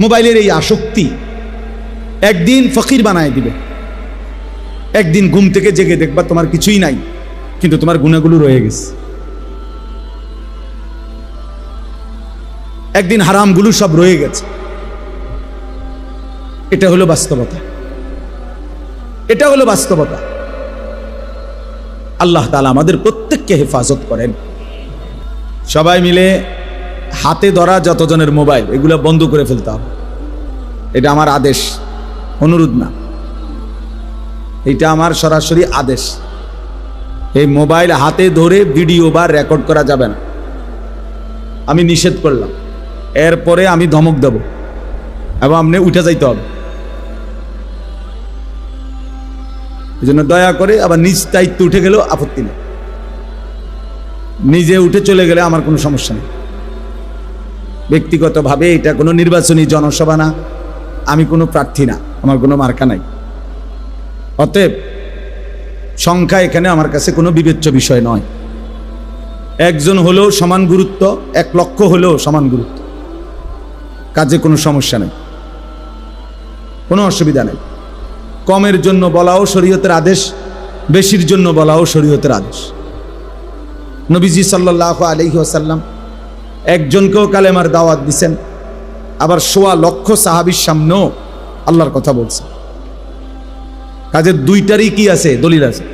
মোবাইলের এই আসক্তি একদিন ফকির বানায় দিবে। একদিন ঘুম থেকে জেগে দেখবা তোমার কিছুই নাই, কিন্তু তোমার গুণাগুলো রয়ে গেছে। একদিন হারামগুলো সব রয়ে গেছে। এটা হলো বাস্তবতা। এটা হলো বাস্তবতা। আল্লাহ তালা আমাদের প্রত্যেককে হেফাজত করেন। সবাই মিলে হাতে ধরা যতজনের মোবাইল, এগুলো বন্ধ করে ফেলতে হবে। এটা আমার আদেশ, অনুরোধ না। এটা আমার সরাসরি আদেশ। এই মোবাইল হাতে ধরে ভিডিও বা রেকর্ড করা যাবে না। আমি নিষেধ করলাম। এরপরে আমি ধমক দেব এবং আপনি উঠে যাইতে হবে। এই জন্য দয়া করে আবার নিজ দায়িত্ব উঠে গেলেও আপত্তি নেই। নিজে উঠে চলে গেলে আমার কোনো সমস্যা নেই। ব্যক্তিগতভাবে এটা কোনো নির্বাচনী জনসভা না। আমি কোনো প্রার্থী না, আমার কোনো মার্কা নাই। অতএব সংখ্যা এখানে আমার কাছে কোনো বিবেচ্য বিষয় নয়। একজন হলেও সমান গুরুত্ব, এক লক্ষ হলেও সমান গুরুত্ব। কাজে কোনো সমস্যা নেই। কোনো অসুবিধা নেই। কমের জন্য বলাও শরীয়তের আদেশ, বেশির জন্য বলাও শরীয়তের আদেশ। নবীজি সাল্লাহ আলহি আসাল্লাম একজনকেও কালেমার দাওয়াত দিছেন। আবার সোয়া লক্ষ সাহাবির সামনেও আল্লাহর কথা বলছে। কাজে দুইটারই কি আছে? দলিল আছে।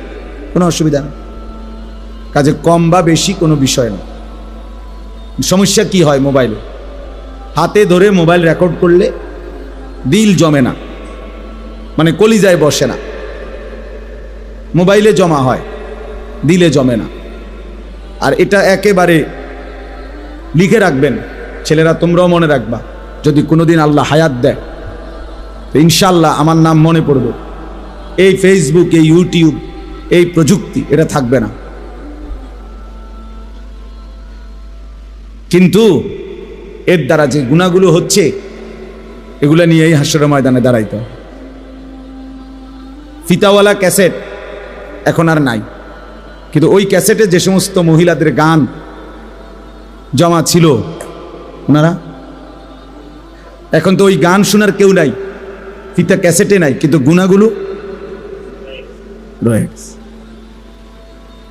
কোনো অসুবিধা নেই। কাজে কম বা বেশি কোনো বিষয় না সমস্যা কি হয় মোবাইলে? হাতে ধরে মোবাইল রেকর্ড করলে দিল জমে না। মানে কলিজায় বসে না। মোবাইলে জমা হয়, দিলে জমে না। আর এটা একেবারে লিখে রাখবেন। ছেলেরা, তোমরাও মনে রাখবা, যদি কোনোদিন আল্লাহ হায়াত দেয়, তো ইনশাল্লাহ আমার নাম মনে পড়বে। এই ফেসবুক এই ইউটিউব এই প্রযুক্তি, এটা থাকবে না। কিন্তু এর দ্বারা যে গুণাগুলো হচ্ছে, এগুলো নিয়েই হাস্যর ময়দানে দাঁড়াইতে ফিতাওয়ালা ক্যাসেট এখন আর নাই। কিন্তু ওই ক্যাসেটে যে সমস্ত মহিলাদের গান জমা ছিল। ওনারা? এখন তো ওই গান শোনার কেউ নাই। ফিতা ক্যাসেটে নাই, কিন্তু গুণাগুলো রয়ে গেছে।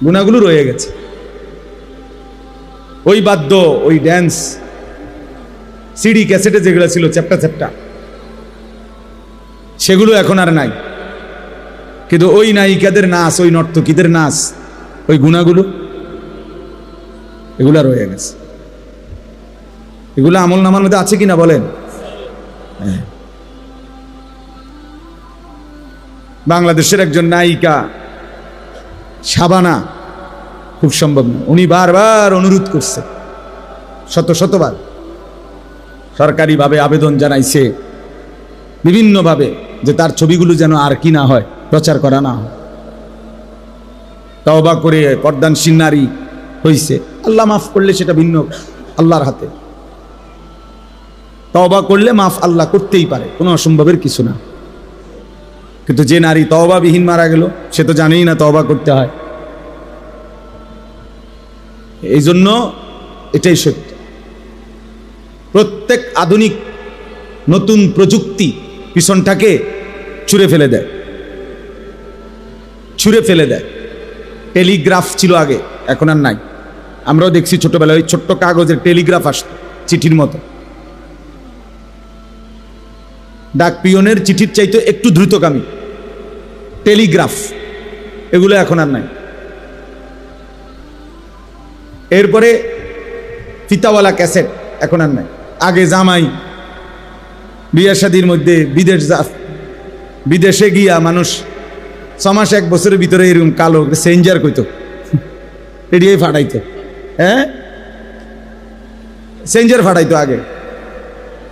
গুণাগুলো রয়ে গেছে। ওই বাদ্য, ওই ড্যান্স সিডি ক্যাসেটে যেগুলো ছিল, চ্যাপটা চ্যাপটা, সেগুলো এখন আর নাই। কিন্তু ওই নায়িকাদের নাচ, ওই নর্তকীদের নাচ, ওই গুণাগুলো, এগুলা রয়ে গেছে। এগুলো আমল নামার মধ্যে আছে কিনা বলেন? হ্যাঁ। বাংলাদেশের একজন নায়িকা, সাবানা, খুব সম্ভব না। উনি বারবার অনুরোধ করছে, শত শতবার। সরকারিভাবে আবেদন জানাইছে, বিভিন্নভাবে, যে তার ছবিগুলো যেন আর কি না হয়, প্রচার করা না হয়। তওবা করে পর্দানশীল নারী হয়েছে আল্লাহ মাফ করলে সেটা ভিন্ন, আল্লাহর হাতে। তওবা করলে মাফ আল্লাহ করতেই পারে, কোনো অসম্ভবের কিছু না। কিন্তু যে নারী তওবাবিহীন মারা গেল, সে তো জানেই না তবা করতে হয়। এই জন্য এটাই সত্য। প্রত্যেক আধুনিক নতুন প্রযুক্তি পিছনটাকে ছুঁড়ে ফেলে দেয়। ছুঁড়ে ফেলে দেয়। টেলিগ্রাফ ছিল আগে, এখন আর নাই। আমরাও দেখছি ছোটবেলায় ওই ছোট্ট কাগজের টেলিগ্রাফ আসতো, চিঠির মতো। ডাক পিয়নের চিঠির চাইতে একটু দ্রুতগামী। টেলিগ্রাফ। এগুলো এখন আর নাই। এরপরে ফিতাওয়ালা ক্যাসেট এখন আর নাই। আগে জামাই, বিয়া শাদির মধ্যে বিদেশ বিদেশে গিয়া মানুষ ছমাস এক বছরের ভিতরে এরকম কালো সেঞ্জার কইতো। এড়িয়ে ফাটাইতো। হ্যাঁ? সেঞ্জার ফাটাইতো আগে।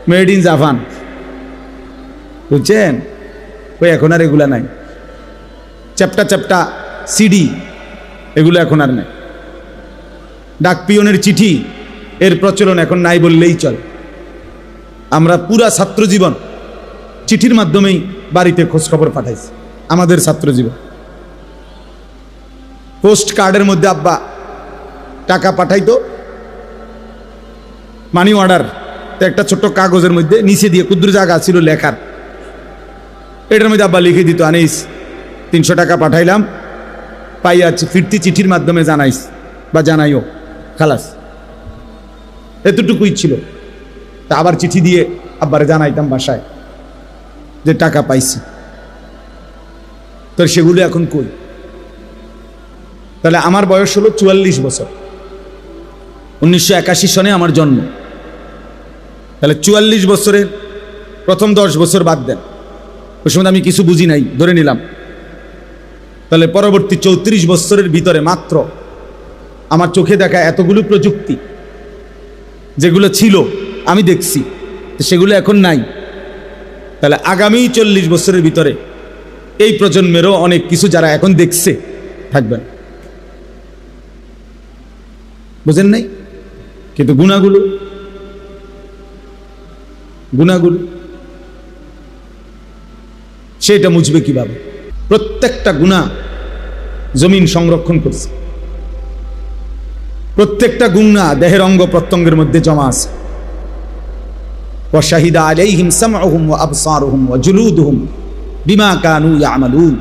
Made in Japan. বুঝছেন? ওই এখন আর এগুলা নাই। চ্যাপটা চ্যাপটা সিডি, এগুলো এখন আর নাই। ডাক পিয়নের চিঠি, এর প্রচলন এখন নাই বললেই চল। আমরা পুরা ছাত্র জীবন চিঠির মাধ্যমেই বাড়িতে খোঁজখবর পাঠাইছি, আমাদের ছাত্র জীবন। পোস্ট কার্ডের মধ্যে আব্বা টাকা পাঠাইতো মানি অর্ডার তো একটা ছোট্ট কাগজের মধ্যে নিচে দিয়ে ক্ষুদ্র জায়গা ছিল লেখার। এটার মধ্যে আব্বা লিখে দিত, আনিস, তিনশো টাকা পাঠাইলাম, পাইয়া ফিরতি চিঠির মাধ্যমে জানাইস বা জানাইও, খালাস। এতটুকুই ছিল। তা আবার চিঠি দিয়ে আব্বারে জানাইতাম বাসায় যে টাকা পাইছি। তো সেগুলো এখন কই? তাহলে আমার বয়স হলো চুয়াল্লিশ বছর। উনিশশো একাশি সনে আমার জন্ম। তাহলে চুয়াল্লিশ বছরের প্রথম দশ বছর বাদ দেন। ওই সময় আমি কিছু বুঝি নাই, ধরে নিলাম। তাহলে পরবর্তী চৌত্রিশ বছরের ভিতরে মাত্র আমার চোখে দেখা এতগুলো প্রযুক্তি যেগুলো ছিল, আমি দেখছি সেগুলো এখন নাই। তাহলে আগামী চল্লিশ বছরের ভিতরে এই প্রজন্মেরও অনেক কিছু যারা এখন দেখছে থাকবেন বুঝেন নাই? কিন্তু গুণাগুলো গুণাগুলো সেটা মুছবে কীভাবে? প্রত্যেকটা গুণা জমিন সংরক্ষণ করছে। প্রত্যেকটা গুণা দেহের অঙ্গ প্রত্যঙ্গের মধ্যে জমা আছে। ওয়াশাহিদা আলাইহিম সামআহুম আবসার হুম ওয়া জুলুদুহুম বিমা কানু ইয়ামালুন।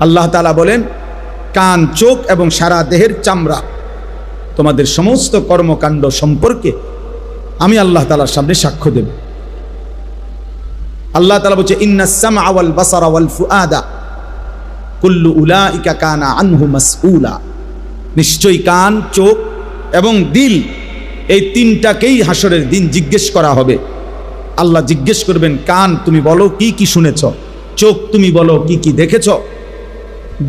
আল্লাহ তালা বলেন, কান, চোখ এবং সারা দেহের চামড়া তোমাদের সমস্ত কর্মকাণ্ড সম্পর্কে আমি আল্লাহ তালার সামনে সাক্ষ্য দেব। আল্লাহ তালা বলছে ইন্নাস সামআ ওয়াল বাসারা ওয়াল ফুআদা, কুল্লু উলাইকা কানা আনহু মাসউলা। নিশ্চয়ই কান, চোখ এবং দিল, এই তিনটাকেই হাসরের দিন জিজ্ঞেস করা হবে। আল্লাহ জিজ্ঞেস করবেন, কান তুমি বলো কি কি শুনেছ? চোখ তুমি বলো কি কি দেখেছ?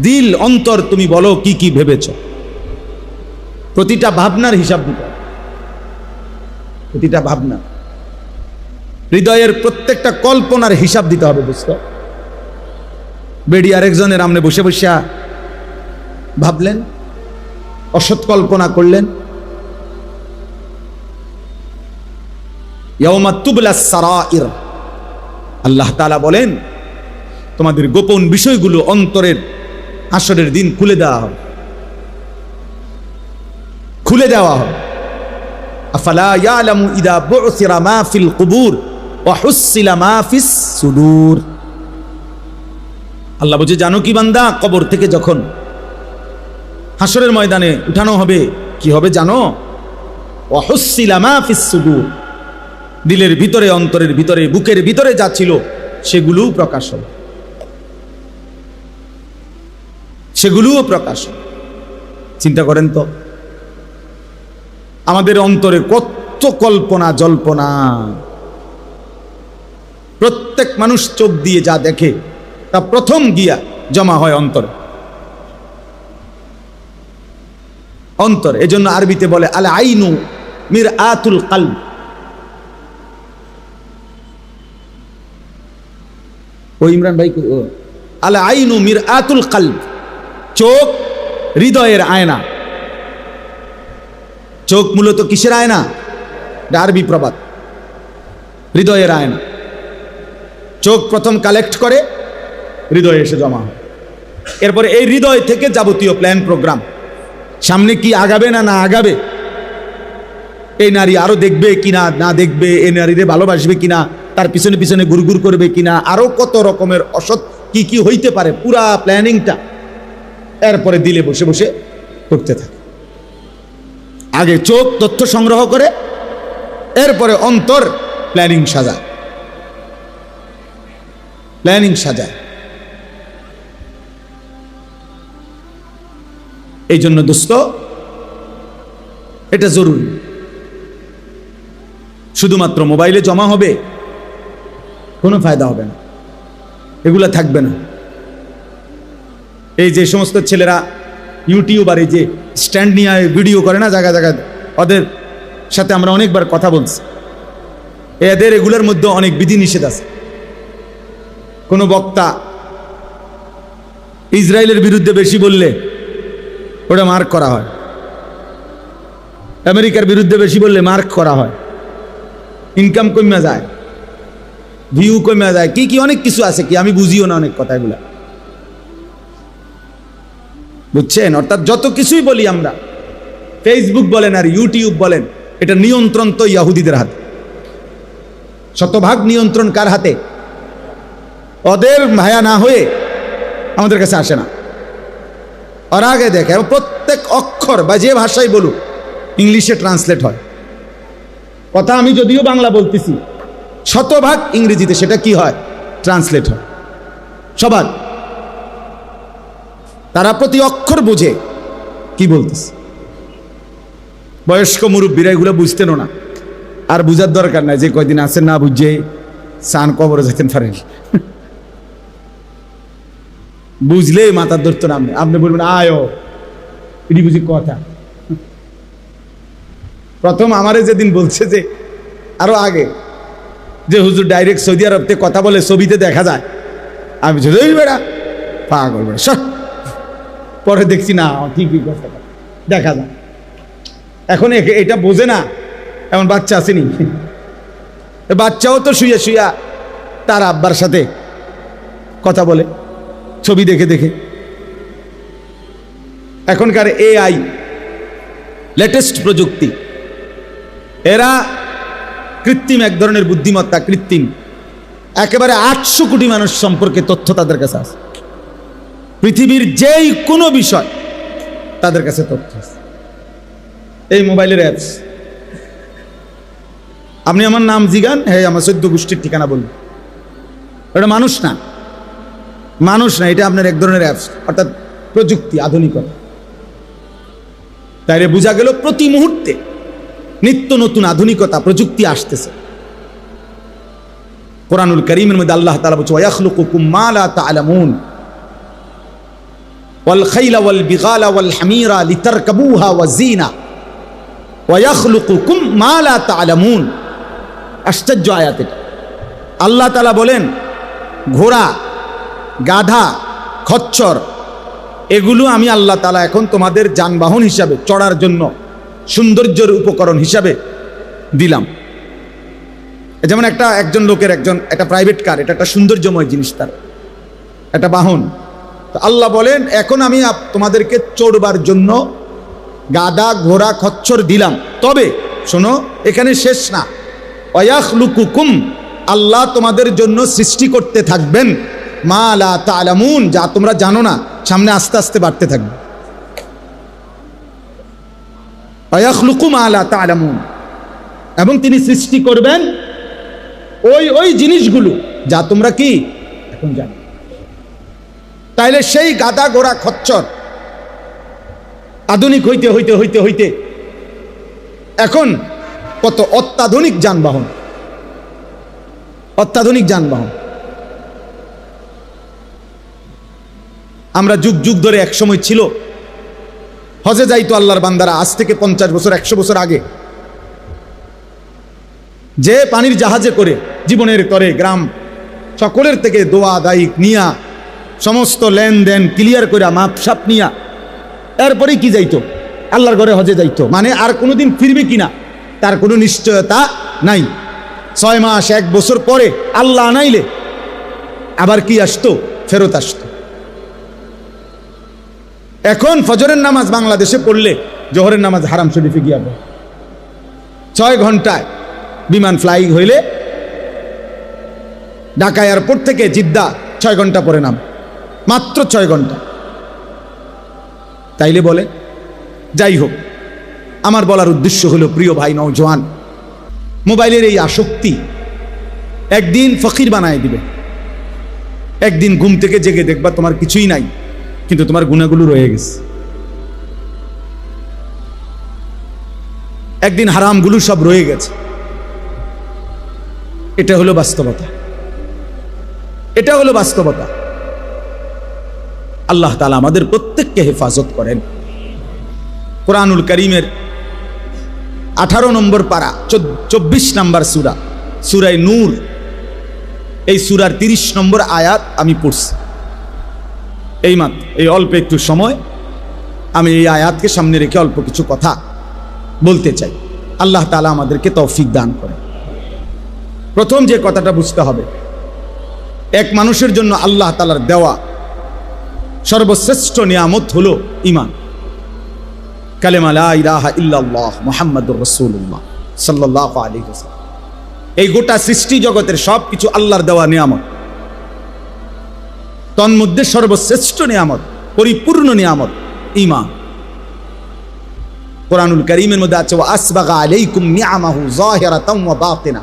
দিল অন্তর তুমি বলো কি কি ভেবেছ? প্রতিটা ভাবনার হিসাব দিতে প্রতিটা ভাবনা। হৃদয়ের প্রত্যেকটা কল্পনার হিসাব দিতে হবে বুঝতো বেডি আরেকজনের আমনে বসে বসে ভাবলেন, অসৎ কল্পনা করলেন। আল্লাহ তালা বলেন, তোমাদের গোপন বিষয়গুলো অন্তরের আসরের দিন খুলে দেওয়া হবে। খুলে দেওয়া হবে। আফালা ইদা মা ফিল কুবুর। আল্লাহ বলছে, জানো কি বান্দা? কবর থেকে যখন হাসরের ময়দানে উঠানো হবে, কি হবে জানো? সুদূর। দিলের ভিতরে, অন্তরের ভিতরে, বুকের ভিতরে যা ছিল, সেগুলোও প্রকাশ হবে সেগুলোও প্রকাশ চিন্তা করেন তো, আমাদের অন্তরে কত কল্পনা জল্পনা প্রত্যেক মানুষ চোখ দিয়ে যা দেখে, তা প্রথম গিয়া জমা হয় অন্তরে। অন্তর, এজন্য আরবিতে বলে আল আইনু মির আতুল কাল ও ইমরান ভাই আল আইনু মির আতুল কাল চোখ হৃদয়ের আয়না। চোখ মূলত কিসের আয়না? আরবি প্রবাদ। হৃদয়ের আয়না। চোখ প্রথম কালেক্ট করে, হৃদয়ে এসে জমা। হয় এরপরে এই হৃদয় থেকে যাবতীয় প্ল্যান প্রোগ্রাম। সামনে কি আগাবে না না আগাবে? এই নারী আরও দেখবে কিনা, না দেখবে? এই নারীরে ভালোবাসবে কিনা? তার পিছনে পিছনে গুরগুর করবে কিনা? আরও কত রকমের অসৎ কি কি হইতে পারে? পুরা প্ল্যানিংটা এরপরে দিলে বসে বসে করতে থাকে। আগে চোখ তথ্য সংগ্রহ করে, এরপরে অন্তর প্ল্যানিং সাজায় প্ল্যানিং সাজায় এই জন্য দোস্ত, এটা জরুরি। শুধুমাত্র মোবাইলে জমা হবে, কোনো ফায়দা হবে না। এগুলা থাকবে না। এই যে সমস্ত ছেলেরা ইউটিউবার এই যে স্ট্যান্ড নিয়ে ভিডিও করে না জায়গা জায়গায়, ওদের সাথে আমরা অনেকবার কথা বলছি। এদের এগুলোর মধ্যে অনেক বিধি নিষেধ আছে। কোনো বক্তা ইসরায়েলের বিরুদ্ধে বেশি বললে ওটা মার্ক করা হয়। আমেরিকার বিরুদ্ধে বেশি বললে মার্ক করা হয়। ইনকাম কমে যায়, ভিউ কমে যায়, কি কি অনেক কিছু আছে কি, আমি বুঝিও না অনেক কথাগুলা। বুঝছেন? অর্থাৎ যত কিছুই বলি আমরা ফেসবুক বলেন আর ইউটিউব বলেন, এটা নিয়ন্ত্রণ তো ইয়াহুদিদের হাতে। শতভাগ নিয়ন্ত্রণ কার হাতে? ওদের ভায়া না হয়ে আমাদের কাছে আসে না। ওরা আগে দেখে এবং প্রত্যেক অক্ষর বা যে ভাষাই বলুক, ইংলিশে ট্রান্সলেট হয়। কথা আমি যদিও বাংলা বলতেছি, শতভাগ ইংরেজিতে সেটা কি হয়? ট্রান্সলেট হয়। সবার। তারা প্রতি অক্ষর বোঝে কি বলতেছে। বয়স্ক মুরব্বীরা এগুলো বুঝতেনও না। আর বুঝার দরকার নাই যে কয়দিন আছেন না বুঝে সান কবরে যেতেন পারেন। বুঝলে মাথার ধরতো না আপনি। আপনি বলবেন, আয়ো, এটি বুঝি কথা। প্রথম আমারে যেদিন বলছে যে, আরও আগে, যে হুজুর ডাইরেক্ট সৌদি আরব থেকে কথা বলে ছবিতে দেখা যায়, আমি বলছি "এই বেড়া, পাগল বেড়া, সর। পরে দেখছি, না, ঠিকই কথা। দেখা যায়। এখন এটা বোঝে না, এমন বাচ্চা আসেনি। বাচ্চাও তো শুয়ে শুয়া তার আব্বার সাথে কথা বলে। ছবি দেখে দেখে। এখনকার এআই লেটেস্ট প্রযুক্তি, এরা কৃত্রিম এক ধরনের বুদ্ধিমত্তা, কৃত্রিম। একেবারে আটশো কোটি মানুষ সম্পর্কে তথ্য তাদের কাছে আছে। পৃথিবীর যেই কোনো বিষয় তাদের কাছে তথ্য আছে। এই মোবাইলের অ্যাপস আপনি আমার নাম জিগান হ্যাঁ আমার সদ্য গোষ্ঠীর ঠিকানা বলুন। এটা মানুষ না। মানুষ না, এটা আপনার এক ধরনের অ্যাপস অর্থাৎ প্রযুক্তি, আধুনিকতা। তাইলে বোঝা গেল প্রতি মুহূর্তে নিত্য নতুন আধুনিকতা, প্রযুক্তি আসতেছে। কোরআনুল করিমের মধ্যে আল্লাহ তালা বলছে ওয়াখলুকুকুম মা লা তা'লামুন ওয়াল হামিরা লিতারকাবুহা ওয়া জিনা ওয়াখলুকুকুম মা লা তা'লামুন আশ্চর্য আয়াত আল্লাহ তাআলা বলেন, ঘোড়া গাধা, খচ্চর, এগুলো আমি আল্লাহ তালা এখন তোমাদের যানবাহন হিসাবে, চড়ার জন্য, সৌন্দর্যের উপকরণ হিসাবে দিলাম। যেমন একটা একজন লোকের একজন, একটা প্রাইভেট কার এটা একটা সৌন্দর্যময় জিনিস তার, একটা বাহন। তো আল্লাহ বলেন, এখন আমি তোমাদেরকে চড়বার জন্য গাদা ঘোড়া, খচ্চর দিলাম। তবে, শোনো, এখানে শেষ না। অয়াখলুকুকুম আল্লাহ তোমাদের জন্য সৃষ্টি করতে থাকবেন। মা লা তালামুন, যা তোমরা জানো না, সামনে আস্তে আস্তে বাড়তে থাকবে। অয়াখলুকু তালামুন। এবং তিনি সৃষ্টি করবেন ওই ওই জিনিসগুলো, যা তোমরা কি? এখন জানো। তাইলে সেই গাদা গোড়া খচ্চর, আধুনিক হইতে হইতে হইতে হইতে, এখন কত অত্যাধুনিক যানবাহন। অত্যাধুনিক যানবাহন। আমরা যুগ যুগ ধরে এক সময় ছিল। হজে যাইতো আল্লাহর বান্দারা, আজ থেকে পঞ্চাশ বছর, একশো বছর আগে। যে পানির জাহাজে করে জীবনের করে গ্রাম, সকলের থেকে দোয়া দায়িক নিয়া, সমস্ত লেনদেন ক্লিয়ার করে মাপসাপ নিয়া, এরপরেই কি যাইতো? আল্লাহর ঘরে হজে যাইতো। মানে আর কোনোদিন ফিরবে কিনা, তার কোনো নিশ্চয়তা নাই। ছয় মাস, এক বছর পরে আল্লাহ আনাইলে, আবার কি আসতো? ফেরত আসতো। এখন ফজরের নামাজ বাংলাদেশে পড়লে জোহরের নামাজ হারাম শরীফে গিয়া পড়ে। ছয় ঘন্টায় বিমান ফ্লাইং হইলে ঢাকা এয়ারপোর্ট থেকে জিদ্দা ছয় ঘণ্টা পরে নাম। মাত্র ছয় ঘণ্টা। তাইলে বলে, যাই হোক, আমার বলার উদ্দেশ্য হলো, প্রিয় ভাই নওজোয়ান, মোবাইলের এই আসক্তি একদিন ফকির বানায় দিবে। একদিন ঘুম থেকে জেগে দেখবা তোমার কিছুই নাই। কিন্তু তোমার গুণাগুলো রয়ে গেছে। একদিন হারামগুলো সব রয়ে গেছে। এটা হলো বাস্তবতা। এটা হলো বাস্তবতা। আল্লাহ তালা আমাদের প্রত্যেককে হেফাজত করেন। কোরআনুল করিমের আঠারো নম্বর পারা চব্বিশ নম্বর সুরা সুরাই নূর। এই সুরার তিরিশ নম্বর আয়াত আমি পড়ছি। এই মাত্র, এই অল্প একটু সময়, আমি এই আয়াতকে সামনে রেখে অল্প কিছু কথা বলতে চাই। আল্লাহ তালা আমাদেরকে তৌফিক দান করে প্রথম যে কথাটা বুঝতে হবে, এক মানুষের জন্য আল্লাহ তালার দেওয়া সর্বশ্রেষ্ঠ নিয়ামত হলো ইমান কালেমা লা ইলাহা ইল্লাল্লাহ মুহাম্মাদুর রাসূলুল্লাহ সাল্লাল্লাহু আলাইহি ওয়াসাল্লাম। এই গোটা সৃষ্টি জগতের সব কিছু আল্লাহর দেওয়া নিয়ামত। তন্মধ্যে সর্বশ্রেষ্ঠ নিয়ামত, পরিপূর্ণ নিয়ামত ইমান কোরআনুল করিমের মধ্যে আছে আসবাগা আলাইকুম নিয়ামাহু যাহিরাতাম ওয়া বাতিনা।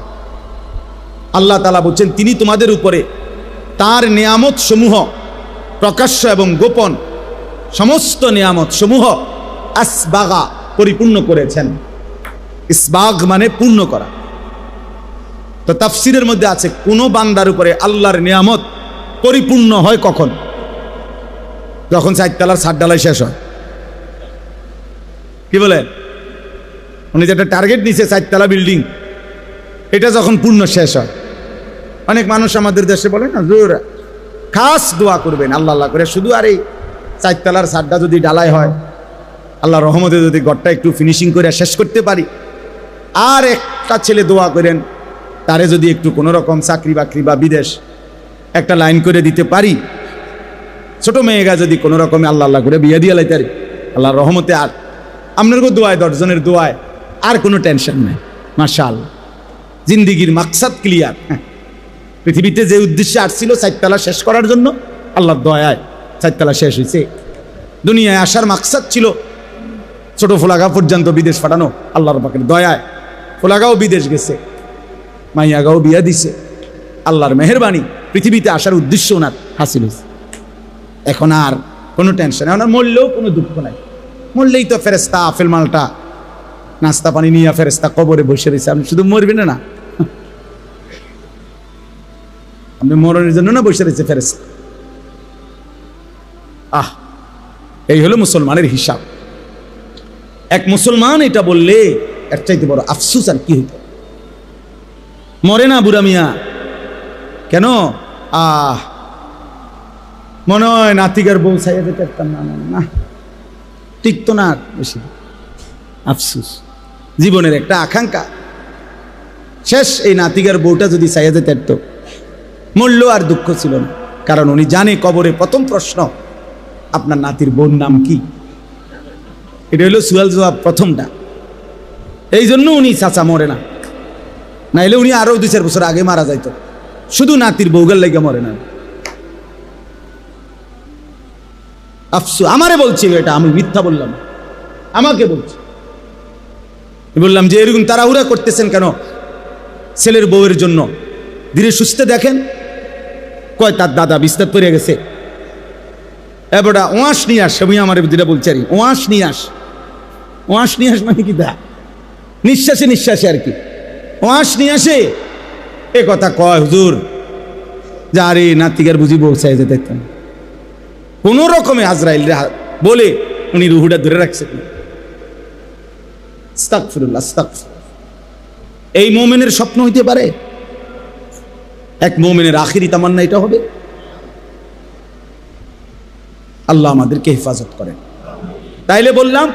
আল্লাহ তাআলা বলছেন, তিনি তোমাদের উপরে তার নিয়ামত সমূহ প্রকাশ্য এবং গোপন সমস্ত নিয়ামত সমূহ আসবাগা পরিপূর্ণ করেছেন। ইসবাগ মানে পূর্ণ করা। তো তাফসিরের মধ্যে আছে, কোন বান্দার উপরে আল্লাহর নিয়ামত পরিপূর্ণ হয় কখন? যখন চারতলার সাত ডালাই শেষ হয়। কি বলে? উনি যে একটা টার্গেট নিছে চারতলা বিল্ডিং এটা যখন পূর্ণ শেষ হয়। অনেক মানুষ আমাদের দেশে বলে না, জোর, খাস দোয়া করবেন আল্লাহ আল্লাহ করে। শুধু আর এই চারতলার সাতটা যদি ডালাই হয় আল্লাহ রহমতে যদি ঘরটা একটু ফিনিশিং করে শেষ করতে পারি। আর একটা ছেলে দোয়া করেন, তারে যদি একটু কোনো রকম চাকরি বাকরি বা বিদেশ একটা লাইন করে দিতে পারি? ছোট মেয়েগা যদি কোনো রকমে আল্লাহ আল্লাহ করে বিয়ে দিয়ে লাইতারি আল্লাহর রহমতে আর আপনার দোয়ায়, দশজনের দোয়ায় আর কোনো টেনশন নেই মাশাল জিন্দিগির মাকসাদ ক্লিয়ার। পৃথিবীতে যে উদ্দেশ্যে আসছিল চারতলা শেষ করার জন্য, আল্লাহর দয়ায় চারতলা শেষ হয়েছে দুনিয়ায় আসার মাকসাদ ছিল ছোট ফোলাগা পর্যন্ত বিদেশ পাঠানো, আল্লাহর পাকের দয়ায়। ফোলাগাও বিদেশ গেছে, মাইয়াগাও বিয়া দিছে, আল্লাহর মেহরবানি পৃথিবীতে আসার উদ্দেশ্য ওনার হাসিল হয়েছে। এখন আর কোনো টেনশন ওনার মরলেও কোনো দুঃখ নাই। মরলেই তো ফেরেস্তা আফেল মালটা, নাস্তা পানি নিয়ে ফেরেস্তা কবরে বসে রয়েছে। আপনি শুধু মরবেন না। আপনি মরণের জন্য না বসে রয়েছে ফেরেস্তা আহ, এই হলো মুসলমানের হিসাব। এক মুসলমান এটা বললে এর চাইতে বড় আফসুস আর কি হইত? মরে না বুড়া মিয়া। কেন? আহ মনে হয় নাতিকার বউ ছাইয়া যেতে পারতাম না না, টিকতো না। বেশি। আফসুস। জীবনের একটা আকাঙ্ক্ষা। শেষ এই নাতিকার বউটা যদি ছাইয়া যেতে পারতো মূল্য আর দুঃখ ছিল না। কারণ উনি জানে কবরে প্রথম প্রশ্ন আপনার নাতির বোন নাম কি? এটা হলো সুয়াল জবাব প্রথমটা। এই জন্য উনি চাচা মরে না। নাইলে উনি আরও দুই চার বছর আগে মারা যাইতো। শুধু নাতির বৌগার লেগে মরে না। আফসু, আমারে বলছিল এটা, আমি মিথ্যা বললাম। আমাকে বলছি। বললাম যে, এরকম তাড়াহুড়া করতেছেন কেন ছেলের বউয়ের জন্য? ধীরে সুস্থে দেখেন। কয়, তার দাদা বিস্তার পড়ে গেছে। এবারটা ওয়াশ নিয়ে আস, আমি আমার যেটা বলছি আর ওয়াশ নিয়ে আস। ওয়াশ নিয়ে আস মানে কি দা নিঃশ্বাসে নিঃশ্বাসে আর কি। ওয়াশ নিয়ে আসে। এ কথা কয় হুজুর, যে আরে নাতিকার বুঝি বলছে যে দেখতাম। কোন রকমে আজরাইল বলে উনি রুহুটা ধরে রাখছেন। এই মোমেনের স্বপ্ন হইতে পারে? এক মোমেনের আখিরি তামান্না এটা হবে। আল্লাহ আমাদেরকে হেফাজত করেন। তাইলে বললাম